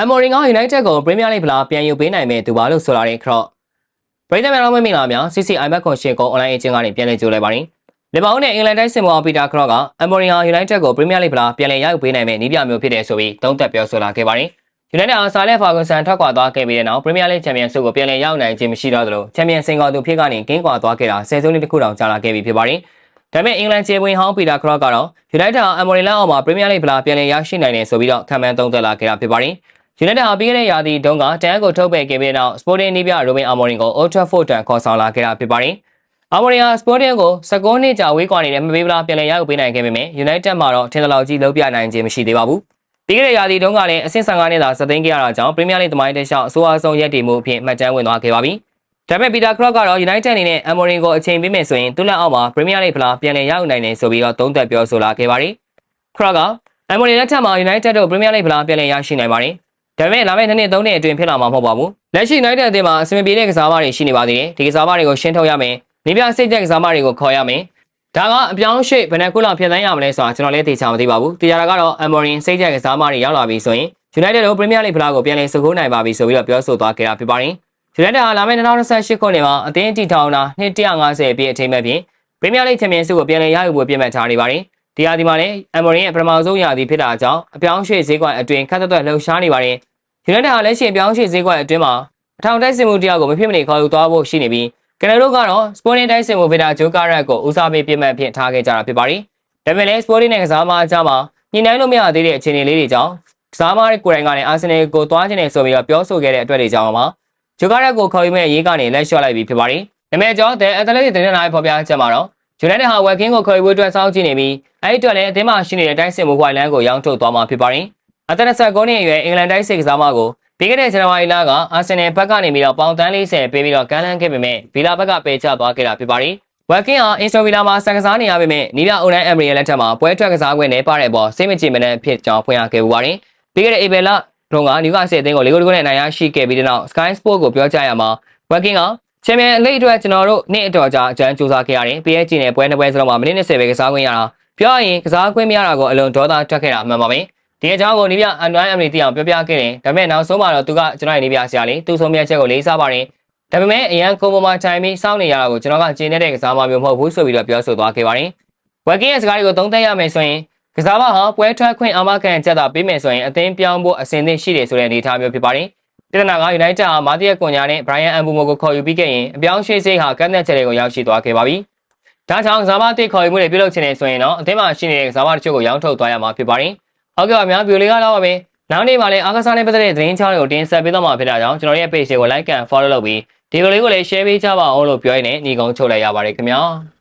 အမ်မိုရင်က United ကို Premier League ဖလားပြန်ယူပေးနိုင်မဲ့သူပါလို့ဆိုလာတဲ့ခရော့ပရိသတ်များလုံးမင်္ဂလာများ CC iMac ကွန်ရှင်ကို online အချင်းကနေပြန်လည်ကြိုလိုက်ပါတယ်။လီဗာပူးနဲ့အင်္ဂလန်တိုင်းစင်မောပီတာခရော့ကအမ်မိုရင်ဟာ United ကို Premier League ဖလားပြန်လည်ရယူပေးနိုင်မဲ့နီးပြမျိုးဖြစ်တယ်ဆိုပြီးသုံးသပ်ပြောဆိုလာခဲ့ပါတယ်။ United အားဆာလက်ဖာဂွန်ဆန်ထွက်ခွာသွားခဲ့ပြီးတဲ့နောက် Premier League Champions ဆုကိုပြန်လည်ရောက်နိုင်ခြင်းမရှိတော့သလို Champions စင်ကော်သူဖြစ်ကနေကင်းကွာသွားခဲ့တာဆယ်စုနှစ်တစ်ခုတောင်ကြာလာခဲ့ပြီဖြစ်ပါတယ်။ဒါပေမဲ့အင်္ဂလန်ခြေဝင်ဟောင်းပီတာခရော့ကတော့ United ဟာအမ်မိုရင်လက်အောက်မှာ Premier League ဖလားပြန်လည်ရရှိနိုင်တယ်ဆိုပြီးတော့ခံမှန်းသုံးသပ်လာခဲ့တာဖြစ်ပါတယ်။ United ဟာပြီးခဲ့တဲ့ရာသီတုန်းကတန်ကိုထုတ်ပယ်ခဲ့ပြီးတဲ့နောက် Sporting နီးပြ Ruben Amorim ကို Old Trafford တန်ခေါ်ဆောင်လာခဲ့တာဖြစ်ပါတယ်။ Amorim ဟာ Sporting ကို16နှစ်ကြာဝေးကွာနေတဲ့မပေးပလားပြန်လည်ရယူပေးနိုင်ခဲ့ပေမဲ့ United မှာတော့ထင်သလောက်ကြီးလုံးပြနိုင်ခြင်းမရှိသေးပါဘူး။ပြီးခဲ့တဲ့ရာသီတုန်းကလည်းအဆင့်15နှစ်သာစသိမ်းခဲ့ရတာကြောင့် Premier League သမိုင်းတစ်လျှောက်အဆိုးအဆုံးရက်တည်မှုအဖြစ်မှတ်တမ်းဝင်သွားခဲ့ပါပြီ။ဒါပေမဲ့ Peter Crouch ကတော့ United အနေနဲ့ Amorim ကိုအချိန်ပေးမယ်ဆိုရင်သူ့လက်အောက်မှာ Premier League ဖလားပြန်လည်ရယူနိုင်တယ်ဆိုပြီးတော့သုံးသပ်ပြောဆိုလာခဲ့ပါတယ်။ Crouch က Amorim လက်ထက်မှာ United တို့ Premier League ဖလားပြန်လည်ရရှိနိုင်ပါတယ်။ ဒါပေမဲ့လာမယ့်နှစ်နှစ်သုံးနှစ်အတွင်းဖြစ်လာမှာမဟုတ်ပါဘူး။လက်ရှိ United အသင်းမှာအဆင်မပြေတဲ့ကစားမတွေရှိနေပါသေးတယ်။ဒီကစားမတွေကိုရှင်းထုတ်ရမယ်။နေပြစိတ်ချက်ကစားမတွေကိုခေါ်ရမယ်။ဒါကအပြောင်းရွှေ့ဘယ်နှခုလောက်ဖြစ်သန်းရမလဲဆိုတာကျွန်တော်လည်းသိချာမသိပါဘူး။တရားတာကတော့ Amorim စိတ်ချက်ကစားမတွေရောက်လာပြီဆိုရင် United တို့ Premier League ဖလားကိုပြန်လည်စုခိုးနိုင်ပါပြီဆိုပြီးတော့ပြောဆိုသွားခဲ့တာဖြစ်ပါတယ်။ United ဟာလာမယ့်2028ခုနှစ်မှာအသင်းတည်ထောင်တာ250ပြည့်အထိမ်းမဲ့ဖြင့် Premier League Champions ကိုပြန်လည်ရယူဖို့ပြင်ပထားနေပါတယ်။ ဒီရာသီမှာလည်း Amorim ရဲ့ပထမဆုံးရာသီဖြစ်တာကြောင့်အပြောင်းရွှေ့ဈေးကွက်အတွင်းခက်သက်သက်လှုပ်ရှားနေပါတယ်။ United ဟာလက်ရှိအပြောင်းရွှေ့ဈေးကွက်အတွင်းမှာအထောင်တိုက်စစ်မှုတရားကိုမဖြစ်မနေခေါ်ယူသွားဖို့ရှိနေပြီးကန်နယ်တို့ကတော့ Sporting တိုက်စစ်မှုဗီတာဂျိုကာရက်ကိုဦးစားပေးပြင်ပဖြင့်ထားခဲ့ကြတာဖြစ်ပါတယ်။ဒါပေမဲ့လည်း Sporting နဲ့ကစားမအကြားမှာညှိနှိုင်းလို့မရသေးတဲ့အခြေအနေလေးတွေကြောင့်ကစားမတွေကိုယ်တိုင်ကလည်းအာဆင်နယ်ကိုသွားခြင်းနဲ့ဆိုပြီးတော့ပြောဆိုခဲ့တဲ့အတွက်တွေကြောင့်မှာဂျိုကာရက်ကိုခေါ်ယူမဲ့အရေးကနေလက်လျှော့လိုက်ပြီးဖြစ်ပါတယ်။ဒါပေမဲ့ကျောင်းတဲ့အက်တလက်တစ်တင်တဲ့ဖော်ပြချက်မှာတော့ United ဟာဝက်ကင်းကိုခေါ်ယူဖို့အတွက်စောင့်ကြည့်နေပြီးအဲဒီအတွက်လည်းအသင်းမှာရှိနေတဲ့တိုင်းစစ်မှုဟွိုင်လန်ကိုရောင်းထုတ်သွားမှာဖြစ်ပါတယ်။အသက်29နှစ်အရွယ်အင်္ဂလန်တိုင်းစစ်ကစားမကိုပြီးခဲ့တဲ့ဇန်နဝါရီလကအာဆင်နယ်ဘက်ကနေပြီးတော့ပေါင်တန်း40ပေးပြီးတော့ကမ်းလှမ်းခဲ့ပေမဲ့ဗီလာဘက်ကပယ်ချသွားခဲ့တာဖြစ်ပါတယ်။ဝက်ကင်းဟာအင်စတိုဗီလာမှာစံကစားနေရပေမဲ့နီးပြအိုနန်အမ်ရီရဲ့လက်ထက်မှာပွဲထွက်ကစားခွင့်နဲ့ပါတဲ့အပေါ်စိတ်မကြည်မနှံဖြစ်ကြောင်းဖွင့်ရခဲ့ပူပါတယ်။ပြီးခဲ့တဲ့ဧပြီလတုန်းကနယူကာဆယ်အသင်းကိုလေးဂိုးတဂိုးနဲ့နိုင်ရရှိခဲ့ပြီးတဲ့နောက် Sky Sport ကိုပြောကြားရမှာဝက်ကင်းက ချန်ပီယံအလိတ်အတွက်ကျွန်တော်တို့နေ့အတော်ကြာအကြမ်းစူးစမ်းခဲ့ရတယ်။ PSG နဲ့ပွဲနှစ်ပွဲစလုံးမှာမိနစ်20ပဲကစားခွင့်ရတာပြောရရင်ကစားခွင့်မရတာကိုအလွန်ဒေါသတက်ခဲ့တာအမှန်ပါပဲ။ဒီအကြောင်းကိုနီးပြအန်နွိုင်းအမရီတီအောင်ပြောပြခဲ့တယ်။ဒါပေမဲ့နောက်ဆုံးမှာတော့သူကကျွန်တော်ရဲ့နီးပြဆရာလေးသူ့ဆုံးဖြတ်ချက်ကိုလေးစားပါတယ်။ဒါပေမဲ့အရန်ကုန်းပေါ်မှာတိုင်ပြီးစောင့်နေရတာကိုကျွန်တော်ကကျင်းနေတဲ့ကစားမမျိုးမဟုတ်ဘူးဆိုပြီးတော့ပြောဆိုသွားခဲ့ပါတယ်။ဝက်ကင်းရဲ့စကားတွေကိုသုံးသပ်ရမယ်ဆိုရင်ကစားမဟာပွဲထွက်ခွင့်အာမခံချက်သာပေးမယ်ဆိုရင်အသင်းပြောင်းဖို့အဆင်သင့်ရှိတယ်ဆိုတဲ့အနေအထားမျိုးဖြစ်ပါတယ်။ ပြည်ထနာက United ဟာမာတီယက်ကွန်ညာနဲ့ Brian Mbumo ကိုခေါ်ယူပြီးခဲ့ရင်အပြောင်းရွှေ့စိတ်ဟာကန့်သက်ချက်တွေကိုရောက်ရှိသွားခဲ့ပါပြီ။ဒါကြောင့်ကစားမတစ်ခေါ်ယူမှုတွေပြုလုပ်ချင်နေဆိုရင်တော့အသင်းမှာရှိနေတဲ့ကစားမတချို့ကိုရောင်းထုတ်သွားရမှာဖြစ်ပါတယ်။ဟုတ်ကဲ့ပါများဗီဒီယိုလေးကတော့ပါပဲ။နောက်နေ့မှာလည်းအားကစားနဲ့ပတ်သက်တဲ့သတင်းချောင်းတွေကိုတင်ဆက်ပေးတော့မှာဖြစ်တာကြောင့်ကျွန်တော်ရဲ့ page ကို like and follow လုပ်ပြီးဒီဗီဒီယိုလေးကိုလည်း share ပေးကြပါအောင်လို့ပြောရင်းနဲ့ညီကုန်းချုပ်လိုက်ရပါတယ်ခင်ဗျာ။